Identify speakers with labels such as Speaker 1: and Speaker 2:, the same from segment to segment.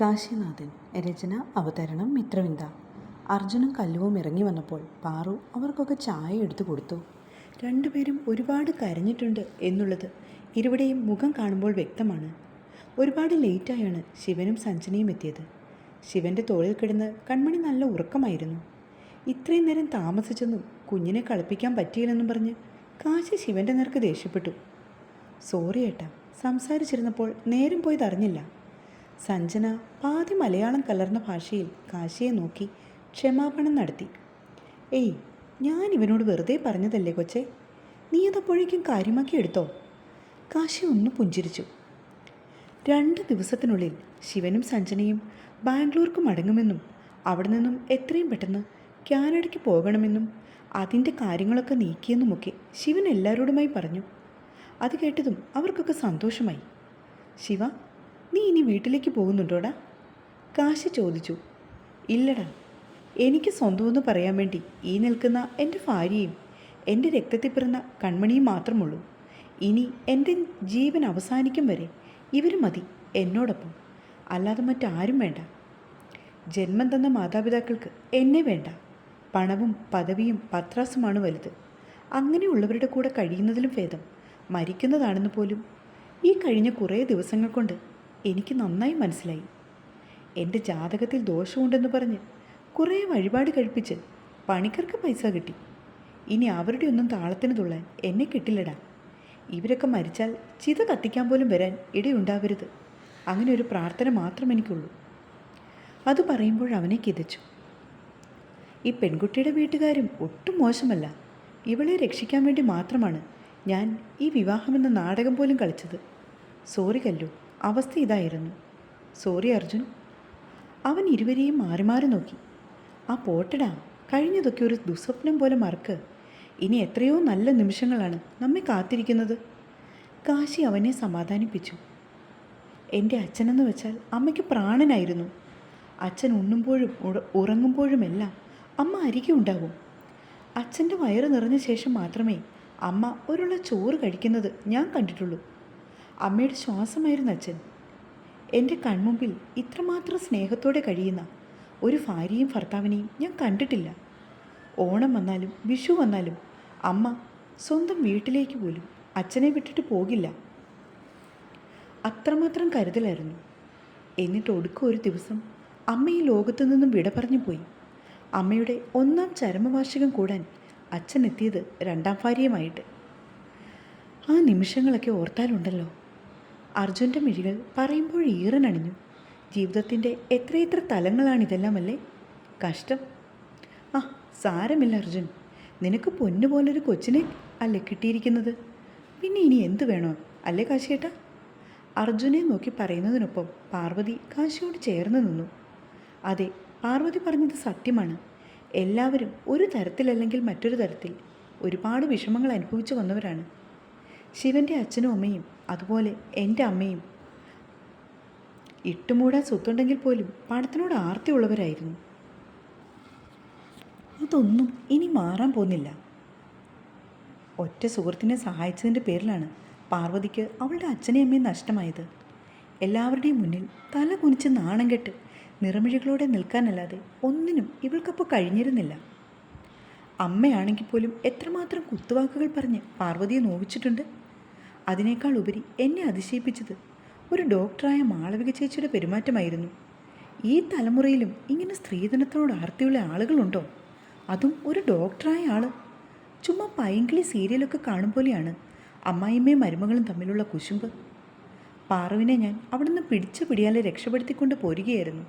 Speaker 1: കാശിനാഥൻ രചന അവതരണം മിത്രവിന്ദ. അർജുനും കല്ലുവും ഇറങ്ങി വന്നപ്പോൾ പാറു അവർക്കൊക്കെ ചായ എടുത്തു കൊടുത്തു. രണ്ടുപേരും ഒരുപാട് കരഞ്ഞിട്ടുണ്ട് എന്നുള്ളത് ഇരുവരുടെയും മുഖം കാണുമ്പോൾ വ്യക്തമാണ്. ഒരുപാട് ലേറ്റായാണ് ശിവനും സഞ്ജനയും എത്തിയത്. ശിവന്റെ തോളിൽ കിടന്ന് കൺമണി നല്ല ഉറക്കമായിരുന്നു. ഇത്രയും നേരം താമസിച്ചെന്നും കുഞ്ഞിനെ കളിപ്പിക്കാൻ പറ്റിയില്ലെന്നും പറഞ്ഞ് കാശി ശിവന്റെ നേർക്ക് ദേഷ്യപ്പെട്ടു. സോറി ഏട്ടാ സംസാരിച്ചിരുന്നപ്പോൾ നേരം പോയതറിഞ്ഞില്ല. സഞ്ജന പാതി മലയാളം കലർന്ന ഭാഷയിൽ കാശിയെ നോക്കി ക്ഷമാപണം നടത്തി. ഏയ് ഞാൻ ഇവനോട് വെറുതെ പറഞ്ഞതല്ലേ കൊച്ചേ? നീ അതപ്പോഴേക്കും കാര്യമാക്കി എടുത്തോ? കാശി ഒന്ന് പുഞ്ചിരിച്ചു. രണ്ട് ദിവസത്തിനുള്ളിൽ ശിവനും സഞ്ജനയും ബാംഗ്ലൂർക്ക് മടങ്ങുമെന്നും അവിടെ നിന്നും എത്രയും പെട്ടെന്ന് കാനഡയ്ക്ക് പോകണമെന്നും അതിന്റെ കാര്യങ്ങളൊക്കെ നീക്കിയെന്നുമൊക്കെ ശിവൻ എല്ലാവരോടുമായി പറഞ്ഞു. അത് കേട്ടതും അവർക്കൊക്കെ സന്തോഷമായി. ശിവ നീ ഇനി വീട്ടിലേക്ക് പോകുന്നുണ്ടോടാ? കാശി ചോദിച്ചു. ഇല്ലടാ. എനിക്ക് സ്വന്തമെന്ന് പറയാൻ വേണ്ടി ഈ നിൽക്കുന്ന എന്റെ ഭാര്യയും എന്റെ രക്തത്തിൽ പിറന്ന കൺമണിയും മാത്രമുള്ളൂ. ഇനി എന്റെ ജീവൻ അവസാനിക്കും വരെ ഇവർ മതി എന്നോടൊപ്പം. അല്ലാതെ മറ്റാരും വേണ്ട. ജന്മം തന്ന മാതാപിതാക്കൾക്ക് എന്നെ വേണ്ട. പണവും പദവിയും പത്രാസുമാണ് വലുത്. അങ്ങനെയുള്ളവരുടെ കൂടെ കഴിയുന്നതിലും ഭേദം മരിക്കുന്നതാണെന്ന് പോലും ഈ കഴിഞ്ഞ കുറേ ദിവസങ്ങൾ കൊണ്ട് എനിക്ക് നന്നായി മനസ്സിലായി. എന്റെ ജാതകത്തിൽ ദോഷമുണ്ടെന്ന് പറഞ്ഞ് കുറേ വഴിപാട് കഴിപ്പിച്ച് പണിക്കർക്ക് പൈസ കിട്ടി. ഇനി അവരുടെ ഒന്നും താളത്തിന് തുള്ളാൻ എന്നെ കിട്ടില്ലടാ. ഇവരൊക്കെ മരിച്ചാൽ ചിത കത്തിക്കാൻ പോലും വരാൻ ഇടയുണ്ടാവരുത്. അങ്ങനെ ഒരു പ്രാർത്ഥന മാത്രം എനിക്കുള്ളൂ. അത് പറയുമ്പോൾ അവനെ കിതച്ചു. ഈ പെൺകുട്ടിയുടെ വീട്ടുകാരും ഒട്ടും മോശമല്ല. ഇവളെ രക്ഷിക്കാൻ വേണ്ടി മാത്രമാണ് ഞാൻ ഈ വിവാഹമെന്ന നാടകം പോലും കളിച്ചത്. സോറി കല്ലു. അവസ്ഥ ഇതായിരുന്നു. സോറി അർജുൻ. അവൻ ഇരുവരെയും മാറി മാറി നോക്കി. ആ പോട്ടടാ കഴിഞ്ഞതൊക്കെ ഒരു ദുസ്വപ്നം പോലെ മറക്ക്. ഇനി എത്രയോ നല്ല നിമിഷങ്ങളാണ് നമ്മെ കാത്തിരിക്കുന്നത്. കാശി അവനെ സമാധാനിപ്പിച്ചു. എന്റെ അച്ഛനെന്ന് വെച്ചാൽ അമ്മയ്ക്ക് പ്രാണനായിരുന്നു. അച്ഛൻ ഉണ്ണുമ്പോഴും ഉറ- ഉറങ്ങുമ്പോഴുമെല്ലാം അമ്മ അരികെ ഉണ്ടാവും അച്ഛന്റെ വയറ് നിറഞ്ഞ ശേഷം മാത്രമേ അമ്മ ഒരുള്ള ചോറ് കഴിക്കുന്നത് ഞാൻ കണ്ടിട്ടുള്ളൂ. അമ്മയുടെ ശ്വാസമായിരുന്നു അച്ഛൻ. എന്റെ കൺമുമ്പിൽ ഇത്രമാത്രം സ്നേഹത്തോടെ കഴിയുന്ന ഒരു ഭാര്യയും ഭർത്താവിനെയും ഞാൻ കണ്ടിട്ടില്ല. ഓണം വന്നാലും വിഷു വന്നാലും അമ്മ സ്വന്തം വീട്ടിലേക്ക് പോലും അച്ഛനെ വിട്ടിട്ട് പോകില്ല. അത്രമാത്രം കരുതലായിരുന്നു. എന്നിട്ട് ഒടുക്ക ഒരു ദിവസം അമ്മ ഈ ലോകത്തു നിന്നും വിട പറഞ്ഞു പോയി. അമ്മയുടെ ഒന്നാം ചരമവാർഷികം കൂടാൻ അച്ഛൻ എത്തിയത് രണ്ടാം ഭാര്യയുമായിട്ട്. ആ നിമിഷങ്ങളൊക്കെ ഓർത്താലുണ്ടല്ലോ. അർജുന്റെ മിഴികൾ പറയുമ്പോൾ ഈറനണിഞ്ഞു. ജീവിതത്തിന്റെ എത്രയെത്ര തലങ്ങളാണിതെല്ലാമല്ലേ? കഷ്ടം. ആ സാരമില്ല അർജുൻ. നിനക്ക് പൊന്നുപോലൊരു കൊച്ചിനെ അല്ലേ കിട്ടിയിരിക്കുന്നത്? പിന്നെ ഇനി എന്ത് വേണോ? അല്ലേ കാശിയേട്ടാ? അർജുനെ നോക്കി പറയുന്നതിനൊപ്പം പാർവതി കാശിയോട് ചേർന്ന് നിന്നു. അതെ പാർവതി പറഞ്ഞത് സത്യമാണ്. എല്ലാവരും ഒരു തരത്തിലല്ലെങ്കിൽ മറ്റൊരു തരത്തിൽ ഒരുപാട് വിഷമങ്ങൾ അനുഭവിച്ചു വന്നവരാണ്. ശിവന്റെ അച്ഛനും അമ്മയും അതുപോലെ എന്റെ അമ്മയും. ഇട്ടുമൂടാൻ സ്വത്തുണ്ടെങ്കിൽ പോലും പണത്തിനോട് ആർത്തിയുള്ളവരായിരുന്നു. അതൊന്നും ഇനി മാറാൻ പോകുന്നില്ല. ഒറ്റ സുഹൃത്തിനെ സഹായിച്ചതിന്റെ പേരിലാണ് പാർവതിക്ക് അവളുടെ അച്ഛനെയും അമ്മയും നഷ്ടമായത്. എല്ലാവരുടെയും മുന്നിൽ തല കുനിച്ച് നാണം കെട്ട് നിറമിഴികളോടെ നിൽക്കാനല്ലാതെ ഒന്നിനും ഇവൾക്കപ്പോൾ കഴിഞ്ഞിരുന്നില്ല. അമ്മയാണെങ്കിൽ പോലും എത്രമാത്രം കുത്തുവാക്കുകൾ പറഞ്ഞ് പാർവതിയെ നോവിച്ചിട്ടുണ്ട്? അതിനേക്കാൾ ഉപരി എന്നെ അതിശയിപ്പിച്ചത് ഒരു ഡോക്ടറായ മാളവിക ചേച്ചിയുടെ പെരുമാറ്റമായിരുന്നു. ഈ തലമുറയിലും ഇങ്ങനെ സ്ത്രീധനത്തോട് ആർത്തിയുള്ള ആളുകളുണ്ടോ? അതും ഒരു ഡോക്ടറായ ആൾ ചുമ്മാ പൈങ്കിളി സീരിയലൊക്കെ കാണും പോലെയാണ് അമ്മായിമ്മയും മരുമകളും തമ്മിലുള്ള കുശുമ്പ്. പാറുവിനെ ഞാൻ അവിടുന്ന് പിടിച്ച പിടിയാലെ രക്ഷപ്പെടുത്തിക്കൊണ്ട് പോരുകയായിരുന്നു.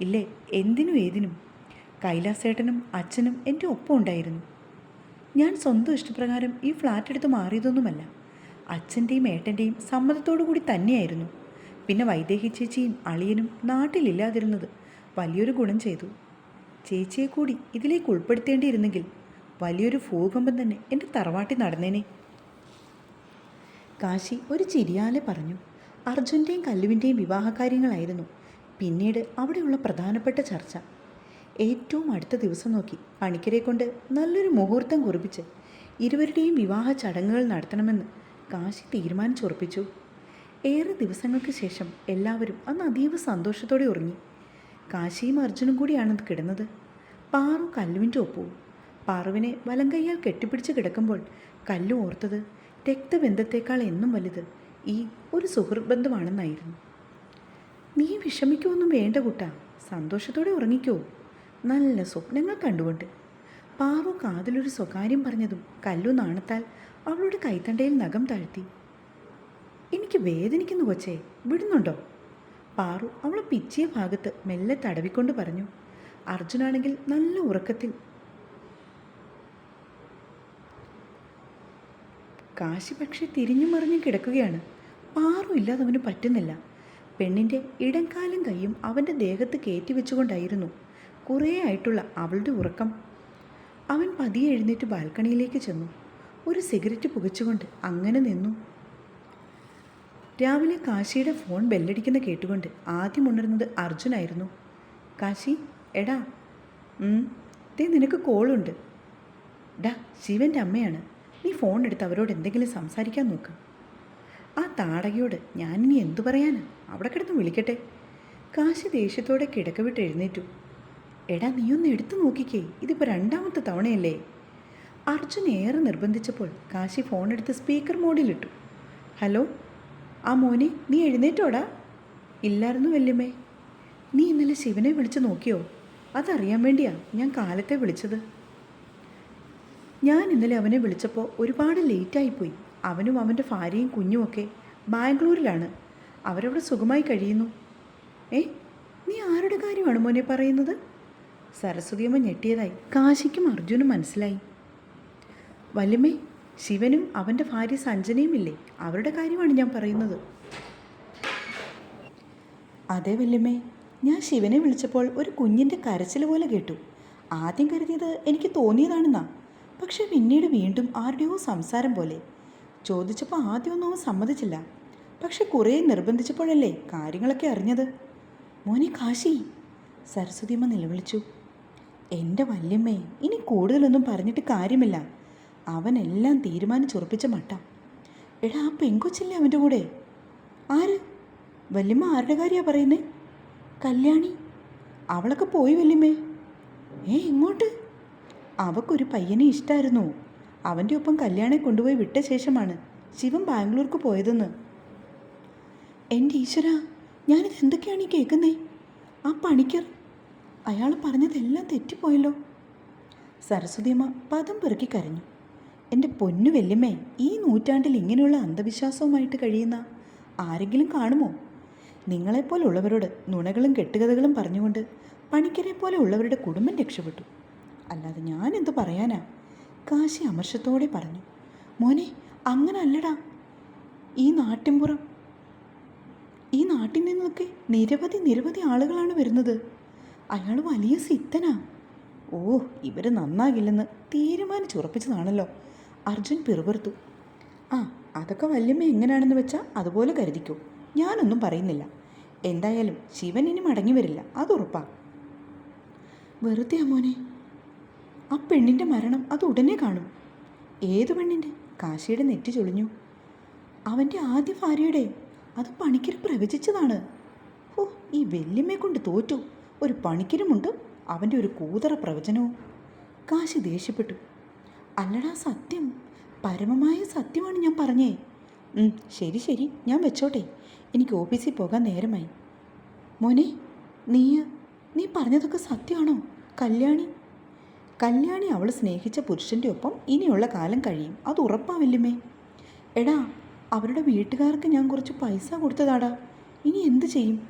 Speaker 1: ഇല്ലേ എന്തിനും ഏതിനും. കൈലാസേട്ടനും അച്ഛനും എന്റെ ഒപ്പം ഉണ്ടായിരുന്നു ഞാൻ സ്വന്തം ഇഷ്ടപ്രകാരം ഈ ഫ്ലാറ്റ് എടുത്ത് മാറിയതൊന്നുമല്ല. അച്ഛന്റെയും ഏട്ടന്റെയും സമ്മതത്തോടു കൂടി തന്നെയായിരുന്നു. പിന്നെ വൈദേഹി ചേച്ചിയും അളിയനും നാട്ടിലില്ലാതിരുന്നത് വലിയൊരു ഗുണം ചെയ്തു. ചേച്ചിയെ കൂടി ഇതിലേക്ക് ഉൾപ്പെടുത്തേണ്ടിയിരുന്നെങ്കിൽ വലിയൊരു ഭൂകമ്പം തന്നെ എന്റെ തറവാട്ടി നടന്നേനെ. കാശി ഒരു ചിരിയാലെ പറഞ്ഞു. അർജുന്റെയും കല്ലുവിന്റെയും വിവാഹകാര്യങ്ങളായിരുന്നു പിന്നീട് അവിടെയുള്ള പ്രധാനപ്പെട്ട ചർച്ച. ഏറ്റവും അടുത്ത ദിവസം നോക്കി പണിക്കരെ കൊണ്ട് നല്ലൊരു മുഹൂർത്തം കുറിപ്പിച്ച് ഇരുവരുടെയും വിവാഹ ചടങ്ങുകൾ നടത്തണമെന്ന് കാശി തീരുമാനിച്ചുറപ്പിച്ചു. ഏറെ ദിവസങ്ങൾക്ക് ശേഷം എല്ലാവരും അന്ന് അതീവ സന്തോഷത്തോടെ ഉറങ്ങി. കാശിയും അർജുനും കൂടിയാണ് കിടന്നത്. പാറു കല്ലുവിന്റെ ഒപ്പവും. പാറുവിനെ വലം കൈയാൽ കെട്ടിപ്പിടിച്ച് കിടക്കുമ്പോൾ കല്ലു ഓർത്തത് രക്തബന്ധത്തേക്കാൾ എന്നും വലുത് ഈ ഒരു സുഹൃത്ത് ബന്ധമാണെന്നായിരുന്നു നീ വിഷമിക്കുമൊന്നും വേണ്ട കുട്ടാ സന്തോഷത്തോടെ ഉറങ്ങിക്കോ. നല്ല സ്വപ്നങ്ങൾ കണ്ടുകൊണ്ട്. പാറു കാതിലൊരു സ്വകാര്യം പറഞ്ഞതും കല്ലു നാണത്താൽ അവളുടെ കൈത്തണ്ടയിൽ നഖം താഴ്ത്തി. എനിക്ക് വേദനിക്കുന്നു കൊച്ചേ വിടുന്നുണ്ടോ? പാറു അവളെ പിച്ചിയ ഭാഗത്ത് മെല്ലെ തടവിക്കൊണ്ട് പറഞ്ഞു. അർജുനാണെങ്കിൽ നല്ല ഉറക്കത്തിൽ. കാശി പക്ഷെ തിരിഞ്ഞു മറിഞ്ഞു കിടക്കുകയാണ്. പാറു ഇല്ലാതെ അവന് പറ്റുന്നില്ല. പെണ്ണിന്റെ ഇടംകാലും കൈയും അവന്റെ ദേഹത്ത് കയറ്റി വെച്ചുകൊണ്ടായിരുന്നു കുറേ ആയിട്ടുള്ള അവളുടെ ഉറക്കം. അവൻ പതിയെ എഴുന്നേറ്റ് ബാൽക്കണിയിലേക്ക് ചെന്നു. ഒരു സിഗരറ്റ് പുകച്ചുകൊണ്ട് അങ്ങനെ നിന്നു. രാവിലെ കാശിയുടെ ഫോൺ ബെല്ലടിക്കുന്ന കേട്ടുകൊണ്ട് ആദ്യം ഉണർന്നത് അർജുനായിരുന്നു. കാശി എടാ തേ നിനക്ക് കോളുണ്ട്. ഡാ ശിവന്റെ അമ്മയാണ്. നീ ഫോൺ എടുത്ത് അവരോട് എന്തെങ്കിലും സംസാരിക്കാൻ നോക്ക്. ആ താടകയോട് ഞാനിനി എന്തു പറയാനാ? അവിടെ കിടന്ന് വിളിക്കട്ടെ. കാശി ദേഷ്യത്തോടെ കിടക്ക വിട്ട് എഴുന്നേറ്റു. എടാ നീ ഒന്ന് എടുത്തു നോക്കിക്കേ. ഇതിപ്പോൾ രണ്ടാമത്തെ തവണയല്ലേ? അർജുൻ ഏറെ നിർബന്ധിച്ചപ്പോൾ കാശി ഫോൺ എടുത്ത് സ്പീക്കർ മോഡിലിട്ടു. ഹലോ ആ മോനെ നീ എഴുന്നേറ്റോടാ? ഇല്ലായിരുന്നു വല്യമ്മേ. നീ ഇന്നലെ ശിവനെ വിളിച്ച് നോക്കിയോ? അതറിയാൻ വേണ്ടിയാ ഞാൻ കാലത്തെ വിളിച്ചത്. ഞാൻ ഇന്നലെ അവനെ വിളിച്ചപ്പോൾ ഒരുപാട് ലേറ്റായിപ്പോയി. അവനും അവന്റെ ഭാര്യയും കുഞ്ഞുമൊക്കെ ബാംഗ്ലൂരിലാണ്. അവരവിടെ സുഖമായി കഴിയുന്നു. ഏ നീ ആരുടെ കാര്യമാണ് മോനെ പറയുന്നത്? സരസ്വതിയമ്മ ഞെട്ടിയതായി. കാശിക്കും അർജുനും മനസ്സിലായി. വല്യമ്മേ ശിവനും അവന്റെ ഭാര്യ സഞ്ജനയും ഇല്ലേ അവരുടെ കാര്യമാണ് ഞാൻ പറയുന്നത്. അതെ വല്യമ്മേ ഞാൻ ശിവനെ വിളിച്ചപ്പോൾ ഒരു കുഞ്ഞിന്റെ കരച്ചിൽ പോലെ കേട്ടു. ആദ്യം കരുതിയത് എനിക്ക് തോന്നിയതാണെന്നാ. പക്ഷെ പിന്നീട് വീണ്ടും ആരുടെയോ സംസാരം പോലെ. ചോദിച്ചപ്പോൾ ആദ്യമൊന്നും അവൻ സമ്മതിച്ചില്ല. പക്ഷെ കുറേ നിർബന്ധിച്ചപ്പോഴല്ലേ കാര്യങ്ങളൊക്കെ അറിഞ്ഞത്? മോനെ കാശി സരസ്വതിയമ്മ നിലവിളിച്ചു. എന്റെ വല്യമ്മേ ഇനി കൂടുതലൊന്നും പറഞ്ഞിട്ട് കാര്യമില്ല. അവനെല്ലാം തീരുമാനിച്ചുറപ്പിച്ച മട്ട. എടാ ആ പെങ്കൊച്ചില്ലേ അവന്റെ കൂടെ? ആര്? വല്യമ്മ ആരുടെ കാര്യമാണ് പറയുന്നേ? കല്യാണി? അവളൊക്കെ പോയി വല്യമ്മേ. ഏ ഇങ്ങോട്ട് അവക്കൊരു പയ്യനെ ഇഷ്ടമായിരുന്നു അവന്റെ ഒപ്പം കല്യാണെ കൊണ്ടുപോയി വിട്ട ശേഷമാണ് ശിവൻ ബാംഗ്ലൂർക്ക് പോയതെന്ന്. എന്റെ ഈശ്വര ഞാനിത് എന്തൊക്കെയാണ് ഈ കേൾക്കുന്നേ? ആ പണിക്കർ. അയാൾ പറഞ്ഞതെല്ലാം തെറ്റിപ്പോയല്ലോ. സരസ്വതിയമ്മ പദം പെറുക്കി കരഞ്ഞു. എന്റെ പൊന്നു വെല്ലുമേ ഈ നൂറ്റാണ്ടിൽ ഇങ്ങനെയുള്ള അന്ധവിശ്വാസവുമായിട്ട് കഴിയുന്ന ആരെങ്കിലും കാണുമോ? നിങ്ങളെപ്പോലുള്ളവരോട് നുണകളും കെട്ടുകഥകളും പറഞ്ഞുകൊണ്ട് പണിക്കരെ പോലെ ഉള്ളവരുടെ കുടുംബം രക്ഷപ്പെട്ടു. അല്ലാതെ ഞാൻ എന്തു പറയാനാ? കാശി അമർഷത്തോടെ പറഞ്ഞു മോനെ അങ്ങനെ അല്ലടാ ഈ നാട്ടിൻപുറം ഈ നാട്ടിൽ നിന്നൊക്കെ നിരവധി നിരവധി ആളുകളാണ് വരുന്നത്. അയാൾ വലിയ സിദ്ധനാ. ഓ ഇവർ നന്നാകില്ലെന്ന് തീരുമാനിച്ചുറപ്പിച്ചതാണല്ലോ. അർജുൻ പിറുപിറുത്തു. ആ അതൊക്കെ വല്യമ്മ എങ്ങനെയാണെന്ന് വെച്ചാൽ അതുപോലെ കരുതിക്കോ. ഞാനൊന്നും പറയുന്നില്ല. എന്തായാലും ശിവൻ ഇനി മടങ്ങി വരില്ല. അത് ഉറപ്പാ. വെറുതെ അമ്മോനെ ആ പെണ്ണിന്റെ മരണം അത് ഉടനെ കാണും. ഏത് പെണ്ണിന്റെ കാശിയുടെ നെറ്റി ചൊളിഞ്ഞു. അവന്റെ ആദ്യ ഭാര്യയുടെ. അത് പണിക്കര് പ്രവചിച്ചതാണ്. ഓ ഈ വല്യമ്മയെ കൊണ്ട് തോറ്റു. ഒരു പണിക്കരുമുണ്ട് അവന്റെ ഒരു കൂതറ പ്രവചനവും. കാശി ദേഷ്യപ്പെട്ടു. അല്ലടാ സത്യം. പരമമായ സത്യമാണ് ഞാൻ പറഞ്ഞേ. ശരി ശരി. ഞാൻ വെച്ചോട്ടെ. എനിക്ക് ഓഫീസിൽ പോകാൻ നേരമായി. മോനെ നീ നീ പറഞ്ഞതൊക്കെ സത്യമാണോ? കല്യാണി? കല്യാണി അവൾ സ്നേഹിച്ച പുരുഷന്റെ ഒപ്പം ഇനിയുള്ള കാലം കഴിയും. അത് ഉറപ്പാവില്ലുമേ എടാ അവരുടെ വീട്ടുകാർക്ക് ഞാൻ കുറച്ച് പൈസ കൊടുത്തതാടാ. ഇനി എന്ത് ചെയ്യും?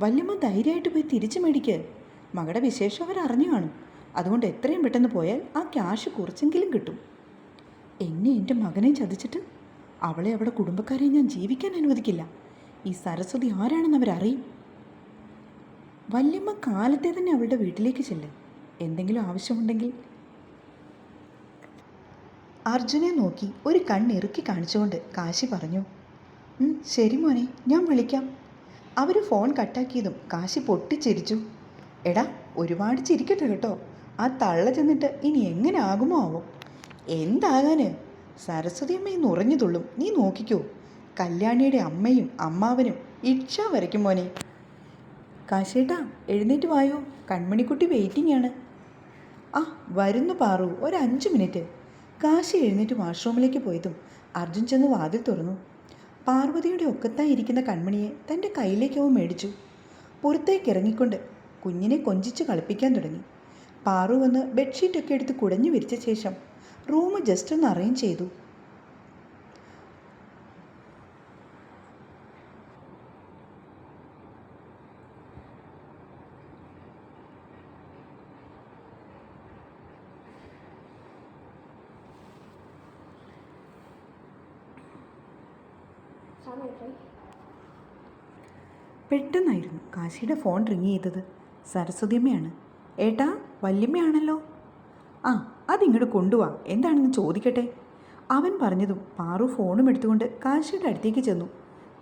Speaker 1: വല്യമ്മ ധൈര്യമായിട്ട് പോയി തിരിച്ചു മേടിക്ക്. മകളുടെ വിശേഷം അവരറിഞ്ഞു കാണും. അതുകൊണ്ട് എത്രയും പെട്ടെന്ന് പോയാൽ ആ ക്യാഷ് കുറച്ചെങ്കിലും കിട്ടും. എന്നെ എന്റെ മകനെ ചതിച്ചിട്ട് അവളെ അവളുടെ കുടുംബക്കാരെ ഞാൻ ജീവിക്കാൻ അനുവദിക്കില്ല. ഈ സരസ്വതി ആരാണെന്ന് അവരറിയും? വല്യമ്മ കാലത്തെ തന്നെ അവളുടെ വീട്ടിലേക്ക് ചെല്ല്. എന്തെങ്കിലും ആവശ്യമുണ്ടെങ്കിൽ അർജുനെ നോക്കി ഒരു കണ്ണിറുക്കി കാണിച്ചുകൊണ്ട് കാശി പറഞ്ഞു ശരി മോനെ ഞാൻ വിളിക്കാം. അവർ ഫോൺ കട്ടാക്കിയതും കാശി പൊട്ടിച്ചിരിച്ചു. എടാ ഒരുപാട് ചിരിക്കട്ടെ കേട്ടോ. ആ തള്ള ചെന്നിട്ട് ഇനി എങ്ങനെ ആകുമോ ആവോ? എന്താകാന്? സരസ്വതി അമ്മ ഇന്ന് ഉറഞ്ഞു തുള്ളും. നീ നോക്കിക്കോ. കല്യാണിയുടെ അമ്മയും അമ്മാവനും ഇച്ഛ വരയ്ക്കും മോനെ. കാശേട്ടാ എഴുന്നേറ്റ് വായോ. കൺമണിക്കുട്ടി വെയിറ്റിംഗ് ആണ്. ആ വരുന്നു പാറു. ഒരു അഞ്ച് മിനിറ്റ് കാശി എഴുന്നേറ്റ് വാഷ്റൂമിലേക്ക് പോയതും അർജുൻ ചെന്ന് വാതിൽ തുറന്നു. പാർവതിയുടെ ഒക്കത്തായി ഇരിക്കുന്ന കൺമണിയെ തന്റെ കയ്യിലേക്കവും മേടിച്ചു. പുറത്തേക്ക് ഇറങ്ങിക്കൊണ്ട് കുഞ്ഞിനെ കൊഞ്ചിച്ച് കളിപ്പിക്കാൻ തുടങ്ങി. പാറു വന്ന് ബെഡ്ഷീറ്റൊക്കെ എടുത്ത് കുടഞ്ഞു വിരിച്ച ശേഷം റൂം ജസ്റ്റ് ഒന്ന് അറേഞ്ച് ചെയ്തു. പെട്ടെന്നായിരുന്നു കാശിയുടെ ഫോൺ റിങ് ചെയ്തത് സരസ്വതിയമ്മയാണ്. ഏട്ടാ? വല്യമ്മയാണല്ലോ. ആ അതിങ്ങോട്ട് കൊണ്ടുവാ. എന്താണെന്ന് ചോദിക്കട്ടെ? അവൻ പറഞ്ഞതും പാറു ഫോണും എടുത്തുകൊണ്ട് കാശിയുടെ അടുത്തേക്ക് ചെന്നു.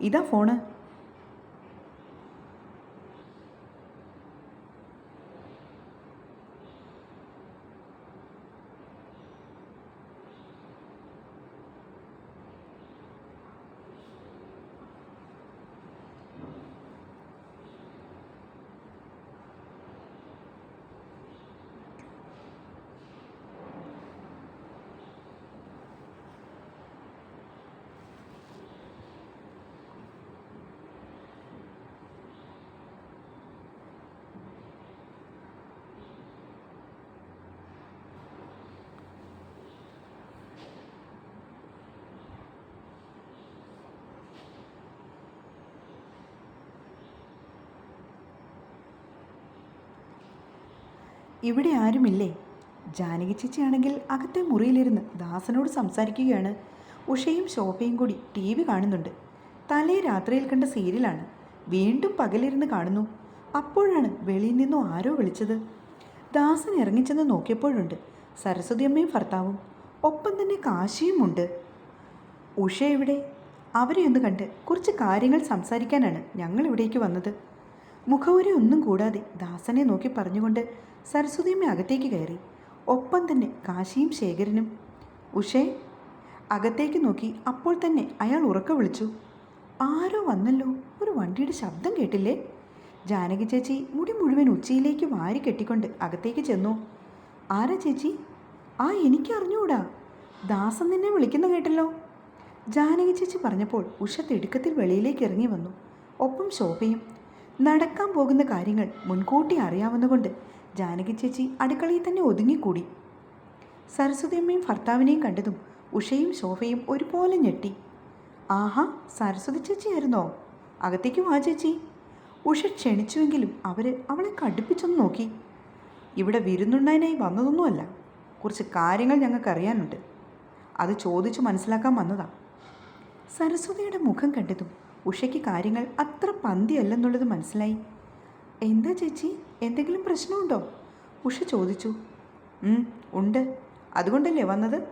Speaker 1: ഇതാ ഫോണ്. ഇവിടെ ആരുമില്ലേ? ജാനകി ചേച്ചിയാണെങ്കിൽ അകത്തെ മുറിയിലിരുന്ന് ദാസനോട് സംസാരിക്കുകയാണ്. ഉഷയും ശോഭയും കൂടി ടി വി കാണുന്നുണ്ട്. തലേ രാത്രിയിൽ കണ്ട സീരിയലാണ്. വീണ്ടും പകലിരുന്ന് കാണുന്നു. അപ്പോഴാണ് വെളിയിൽ നിന്നും ആരോ വിളിച്ചത്. ദാസൻ ഇറങ്ങിച്ചെന്ന് നോക്കിയപ്പോഴുണ്ട്. സരസ്വതി അമ്മയും ഭർത്താവും. ഒപ്പം തന്നെ കാശിയുമുണ്ട് ഉഷ എവിടെ? അവരെ ഒന്ന് കണ്ട് കുറച്ച് കാര്യങ്ങൾ സംസാരിക്കാനാണ് ഞങ്ങൾ ഇവിടേക്ക് വന്നത്. മുഖവരെ ഒന്നും കൂടാതെ ദാസനെ നോക്കി പറഞ്ഞുകൊണ്ട് സരസ്വതിയമ്മ അകത്തേക്ക് കയറി. ഒപ്പം തന്നെ കാശിയും ശേഖരനും. ഉഷേ അകത്തേക്ക് നോക്കി അപ്പോൾ തന്നെ അയാൾ ഉറക്ക വിളിച്ചു. ആരോ വന്നല്ലോ. ഒരു വണ്ടിയുടെ ശബ്ദം കേട്ടില്ലേ? ജാനകി ചേച്ചി മുടി മുഴുവൻ ഉച്ചയിലേക്ക് വാരി കെട്ടിക്കൊണ്ട് അകത്തേക്ക് ചെന്നു. ആരാ ചേച്ചി? ആ എനിക്ക് അറിഞ്ഞൂടാ. ദാസൻ നിന്നെ വിളിക്കുന്ന കേട്ടല്ലോ. ജാനകി ചേച്ചി പറഞ്ഞപ്പോൾ ഉഷ തിടുക്കത്തിൽ വെളിയിലേക്ക് ഇറങ്ങി വന്നു. ഒപ്പം ശോഭയും. നടക്കാൻ പോകുന്ന കാര്യങ്ങൾ മുൻകൂട്ടി അറിയാവുന്നതുകൊണ്ട് ജാനകി ചേച്ചി അടുക്കളയിൽ തന്നെ ഒതുങ്ങിക്കൂടി. സരസ്വതിയമ്മയും ഭർത്താവിനെയും കണ്ടതും ഉഷയും ശോഭയും ഒരുപോലെ ഞെട്ടി. ആഹാ സരസ്വതി ചേച്ചിയായിരുന്നോ? അകത്തേക്ക് വാ ചേച്ചി. ഉഷ ക്ഷണിച്ചുവെങ്കിലും അവർ അവളെ കടുപ്പിച്ചൊന്ന് നോക്കി. ഇവിടെ വിരുന്നുണ്ടായനായി വന്നതൊന്നുമല്ല. കുറച്ച് കാര്യങ്ങൾ ഞങ്ങൾക്ക് അറിയാനുണ്ട് അത് ചോദിച്ചു മനസ്സിലാക്കാൻ വന്നതാ. സരസ്വതിയുടെ മുഖം കണ്ടതും ഉഷയ്ക്ക് കാര്യങ്ങൾ അത്ര പന്തിയല്ലെന്നുള്ളത് മനസ്സിലായി. എന്താ ചേച്ചി? എന്തെങ്കിലും പ്രശ്നമുണ്ടോ? ഉഷ ചോദിച്ചു. ഉണ്ട്. അതുകൊണ്ടല്ലേ വന്നത്?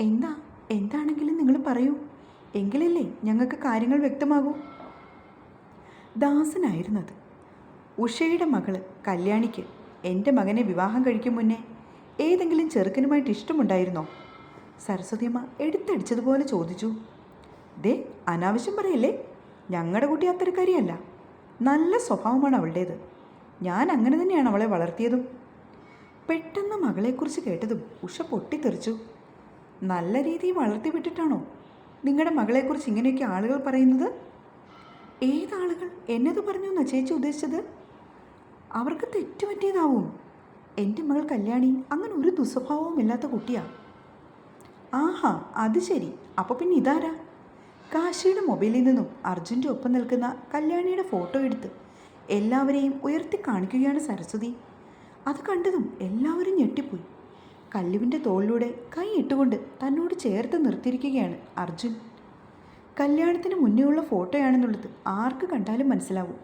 Speaker 1: എന്താ എന്താണെങ്കിലും നിങ്ങൾ പറയൂ. എങ്കിലല്ലേ ഞങ്ങൾക്ക് കാര്യങ്ങൾ വ്യക്തമാകൂ. ദാസനായിരുന്നത്. ഉഷയുടെ മകൾ കല്യാണിക്ക് എന്റെ മകനെ വിവാഹം കഴിക്കും മുന്നേ ഏതെങ്കിലും ചെറുക്കനുമായിട്ട് ഇഷ്ടമുണ്ടായിരുന്നോ? സരസ്വതിയമ്മ എടുത്തടിച്ചതുപോലെ ചോദിച്ചു. ദേ അനാവശ്യം പറയല്ലേ? ഞങ്ങളുടെ കുട്ടി അത്തരക്കാരിയല്ല. നല്ല സ്വഭാവമാണ് അവളുടേത്. ഞാൻ അങ്ങനെ തന്നെയാണ് അവളെ വളർത്തിയതും. പെട്ടെന്ന് മകളെക്കുറിച്ച് കേട്ടതും ഉഷ പൊട്ടിത്തെറിച്ചു. നല്ല രീതിയിൽ വളർത്തി വിട്ടിട്ടാണോ നിങ്ങളുടെ മകളെക്കുറിച്ച് ഇങ്ങനെയൊക്കെ ആളുകൾ പറയുന്നത്? ഏതാളുകൾ എന്നത് പറഞ്ഞു എന്നാ ചേച്ചി ഉദ്ദേശിച്ചത്? അവർക്ക് തെറ്റുപറ്റിയതാവും. എന്റെ മകൾ കല്യാണി അങ്ങനെ ഒരു ദുസ്വഭാവവും ഇല്ലാത്ത കുട്ടിയാ. ആഹാ അത് ശരി. അപ്പോൾ പിന്നെ ഇതാരാ? കാശിയുടെ മൊബൈലിൽ നിന്നും അർജുന്റെ ഒപ്പം നിൽക്കുന്ന കല്യാണിയുടെ ഫോട്ടോ എടുത്ത് എല്ലാവരെയും ഉയർത്തി കാണിക്കുകയാണ് സരസ്വതി. അത് കണ്ടതും എല്ലാവരും ഞെട്ടിപ്പോയി. കല്ലുവിന്റെ തോളിലൂടെ കൈ ഇട്ടുകൊണ്ട് തന്നോട് ചേർത്ത് നിർത്തിയിരിക്കുകയാണ് അർജുൻ. കല്യാണത്തിന് മുന്നേ ഉള്ള ഫോട്ടോയാണെന്നുള്ളത് ആർക്ക് കണ്ടാലും മനസ്സിലാവും.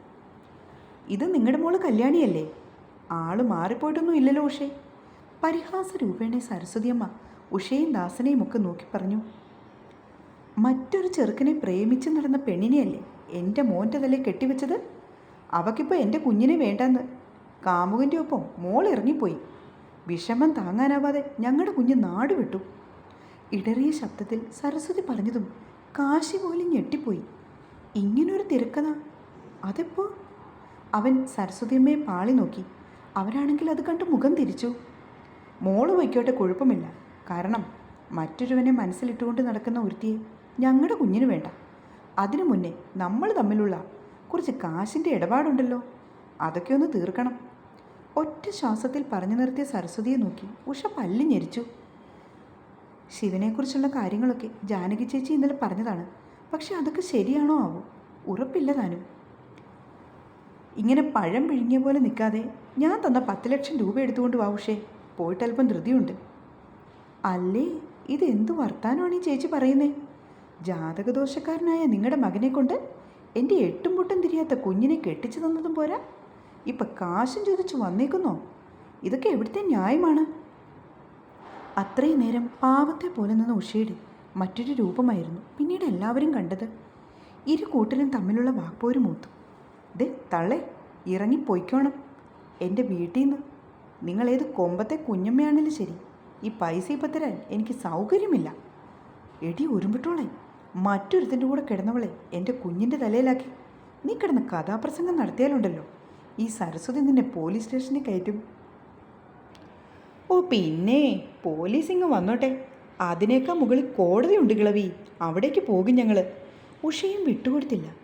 Speaker 1: ഇത് നിങ്ങളുടെ മോൾ കല്യാണിയല്ലേ? ആൾ മാറിപ്പോയിട്ടൊന്നും ഇല്ലല്ലോ ഉഷേ. പരിഹാസ രൂപേണ സരസ്വതിയമ്മ ഉഷയും ദാസനെയും ഒക്കെ നോക്കി പറഞ്ഞു. മറ്റൊരു ചെറുക്കനെ പ്രേമിച്ച് നടന്ന പെണ്ണിനെയല്ലേ എന്റെ മോന്റെ തലേ കെട്ടിവെച്ചത്? അവക്കിപ്പോൾ എന്റെ കുഞ്ഞിനെ വേണ്ടെന്ന്. കാമുകന്റെ ഒപ്പം മോൾ ഇറങ്ങിപ്പോയി. വിഷമം താങ്ങാനാവാതെ ഞങ്ങളുടെ കുഞ്ഞ് നാട് വിട്ടു. ഇടറിയ ശബ്ദത്തിൽ സരസ്വതി പറഞ്ഞതും കാശി പോലും ഞെട്ടിപ്പോയി. ഇങ്ങനൊരു തിരക്കഥ? അതെപ്പോ? അവൻ സരസ്വതിയമ്മയെ പാളി നോക്കി. അവരാണെങ്കിൽ അത് കണ്ട് മുഖം തിരിച്ചു. മോൾ വയ്ക്കോട്ടെ കുഴപ്പമില്ല. കാരണം മറ്റൊരുവനെ മനസ്സിലിട്ടുകൊണ്ട് നടക്കുന്ന ഒരുത്തിയെ ഞങ്ങളുടെ കുഞ്ഞിന് വേണ്ട. അതിനു മുന്നേ നമ്മൾ തമ്മിലുള്ള കുറച്ച് കാശിന്റെ ഇടപാടുണ്ടല്ലോ. അതൊക്കെ ഒന്ന് തീർക്കണം. ഒറ്റ ശ്വാസത്തിൽ പറഞ്ഞു നിർത്തിയ സരസ്വതിയെ നോക്കി ഉഷ പല്ലി ഞെരിച്ചു. ശിവനെക്കുറിച്ചുള്ള കാര്യങ്ങളൊക്കെ ജാനകി ചേച്ചി ഇന്നലെ പറഞ്ഞതാണ്. പക്ഷെ അതൊക്കെ ശരിയാണോ ആവോ? ഉറപ്പില്ല താനും. ഇങ്ങനെ പഴം പിഴിഞ്ഞ പോലെ നിൽക്കാതെ ഞാൻ തന്ന പത്ത് ലക്ഷം രൂപ എടുത്തുകൊണ്ട് വാ ഉഷേ. പോയിട്ട് അല്പം ധൃതിയുണ്ട്. അല്ലേ? ഇതെന്ത് വർത്താനമാണ് ഈ ചേച്ചി പറയുന്നേ? ജാതകദോഷക്കാരനായ നിങ്ങളുടെ മകനെ കൊണ്ട് എന്റെ എട്ടും പൊട്ടും തിരിയാത്ത കുഞ്ഞിനെ കെട്ടിച്ചു തന്നതും പോരാ. ഇപ്പം കാശും ചോദിച്ചു വന്നേക്കുന്നോ? ഇതൊക്കെ എവിടുത്തെ ന്യായമാണ്? അത്രയും നേരം പാവത്തെ പോലെ നിന്ന ഉഷയുടെ മറ്റൊരു രൂപമായിരുന്നു പിന്നീട് എല്ലാവരും കണ്ടത്. ഇരു കൂട്ടരും തമ്മിലുള്ള വാക്പോര് മൂത്തു. ദേ തള്ളെ ഇറങ്ങിപ്പോയിക്കോണം പൊയ്ക്കോണം. എന്റെ വീട്ടിൽ നിന്ന് നിങ്ങളേത് കൊമ്പത്തെ കുഞ്ഞമ്മയാണെങ്കിലും ശരി. ഈ പൈസ ഇപ്പം തരാൻ എനിക്ക് സൗകര്യമില്ല. എടി ഒരുമ്പിട്ടോളെ മറ്റൊരുത്തിന്റെ കൂടെ കിടന്നവളെ എന്റെ കുഞ്ഞിന്റെ തലയിലാക്കി. നീ കിടന്ന് കഥാപ്രസംഗം നടത്തിയാലുണ്ടല്ലോ. ഈ സരസ്വതി നിന്നെ പോലീസ് സ്റ്റേഷനിൽ കയറ്റും. ഓ പിന്നെ പോലീസ് ഇങ്ങ് വന്നോട്ടെ. അതിനേക്കാൾ മുകളിൽ കോടതിയുണ്ട് കിളവി. അവിടേക്ക് പോകും ഞങ്ങൾ ഉഷയും വിട്ടുകൊടുത്തില്ല.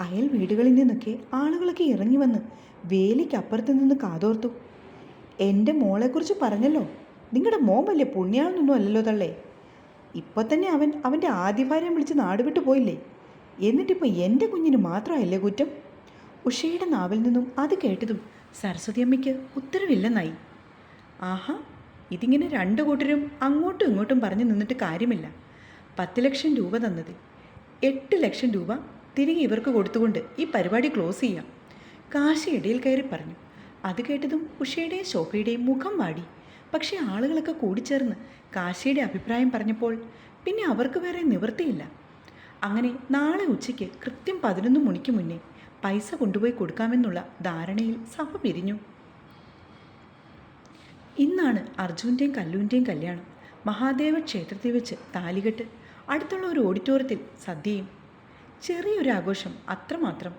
Speaker 1: അയൽ വീടുകളിൽ നിന്നൊക്കെ ആളുകളൊക്കെ ഇറങ്ങി വന്ന് വേലിക്കപ്പുറത്ത് നിന്ന് കാതോർത്തു. എന്റെ മോളെക്കുറിച്ച് പറഞ്ഞല്ലോ. നിങ്ങളുടെ മോൻ വലിയ പുണ്യാളൊന്നും അല്ലല്ലോ തള്ളേ. ഇപ്പോൾ തന്നെ അവൻ അവന്റെ ആദ്യഭാര്യം വിളിച്ച് നാടുവിട്ട് പോയില്ലേ? എന്നിട്ടിപ്പോൾ എന്റെ കുഞ്ഞിന് മാത്രമല്ലേ കുറ്റം? ഉഷയുടെ നാവിൽ നിന്നും അത് കേട്ടതും സരസ്വതി അമ്മയ്ക്ക് ഉത്തരവില്ലെന്നായി. ആഹാ ഇതിങ്ങനെ രണ്ടു കൂട്ടരും അങ്ങോട്ടും ഇങ്ങോട്ടും പറഞ്ഞു നിന്നിട്ട് കാര്യമില്ല. പത്ത് ലക്ഷം രൂപ തന്നത്. എട്ട് ലക്ഷം രൂപ തിരികെ ഇവർക്ക് കൊടുത്തുകൊണ്ട് ഈ പരിപാടി ക്ലോസ് ചെയ്യാം. കാശി ഇടയിൽ കയറി പറഞ്ഞു. അത് കേട്ടതും ഉഷയുടെയും ശോഭയുടെയും മുഖം വാടി. പക്ഷേ ആളുകളൊക്കെ കൂടിച്ചേർന്ന് കാശിയുടെ അഭിപ്രായം പറഞ്ഞപ്പോൾ പിന്നെ അവർക്ക് വേറെ നിവൃത്തിയില്ല. അങ്ങനെ നാളെ ഉച്ചയ്ക്ക് കൃത്യം പതിനൊന്ന് മണിക്ക് മുന്നേ പൈസ കൊണ്ടുപോയി കൊടുക്കാമെന്നുള്ള ധാരണയിൽ സഭ പിരിഞ്ഞു. ഇന്നാണ് അർജുന്റെയും കല്ലുവിന്റെയും കല്യാണം. മഹാദേവ ക്ഷേത്രത്തിൽ വെച്ച് താലികെട്ട് അടുത്തുള്ള ഒരു ഓഡിറ്റോറിയത്തിൽ സദ്യയും. ചെറിയൊരു ആഘോഷം അത്രമാത്രം.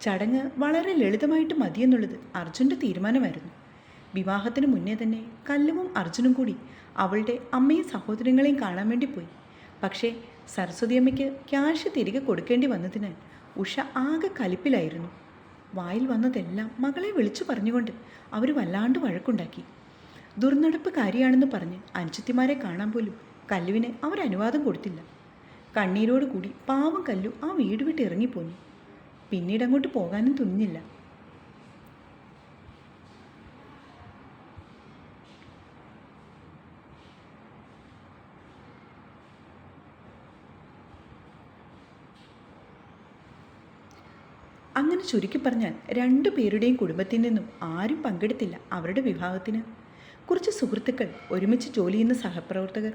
Speaker 1: ചടങ്ങ് വളരെ ലളിതമായിട്ട് മതിയെന്നുള്ളത് അർജുന്റെ തീരുമാനമായിരുന്നു. വിവാഹത്തിന് മുന്നേ തന്നെ കല്ലുവും അർജുനും കൂടി അവളുടെ അമ്മയും സഹോദരങ്ങളെയും കാണാൻ വേണ്ടി പോയി. പക്ഷേ സരസ്വതി അമ്മയ്ക്ക് ക്യാഷ് തിരികെ കൊടുക്കേണ്ടി വന്നതിനാൽ ഉഷ ആകെ കലിപ്പിലായിരുന്നു. വായിൽ വന്നതെല്ലാം മകളെ വിളിച്ചു പറഞ്ഞുകൊണ്ട് അവർ വല്ലാണ്ട് വഴക്കുണ്ടാക്കി. ദുർനടപ്പ് കാര്യമാണെന്ന് പറഞ്ഞ് അനുചിത്തിമാരെ കാണാൻ പോലും കല്ലുവിന് അവർ അനുവാദം കൊടുത്തില്ല. കണ്ണീരോട് കൂടി പാവം കല്ലു ആ വീട് വിട്ട് ഇറങ്ങിപ്പോന്നു. പിന്നീട് അങ്ങോട്ട് പോകാനും തുനിഞ്ഞില്ല. അങ്ങനെ ചുരുക്കി പറഞ്ഞാൽ രണ്ടു പേരുടെയും കുടുംബത്തിൽ നിന്നും ആരും പങ്കെടുത്തില്ല അവരുടെ വിവാഹത്തിന്. കുറച്ച് സുഹൃത്തുക്കൾ ഒരുമിച്ച് ജോലി ചെയ്യുന്ന സഹപ്രവർത്തകർ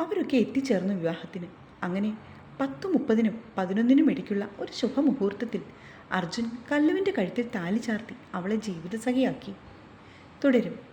Speaker 1: അവരൊക്കെ എത്തിച്ചേർന്നു വിവാഹത്തിന്. അങ്ങനെ പത്ത് മുപ്പതിനും പതിനൊന്നിനും ഇടയ്ക്കുള്ള ഒരു ശുഭമുഹൂർത്തത്തിൽ അർജുൻ കല്ലുവിന്റെ കഴുത്തിൽ താലി ചാർത്തി അവളെ ജീവിതസഖിയാക്കി. തുടരും.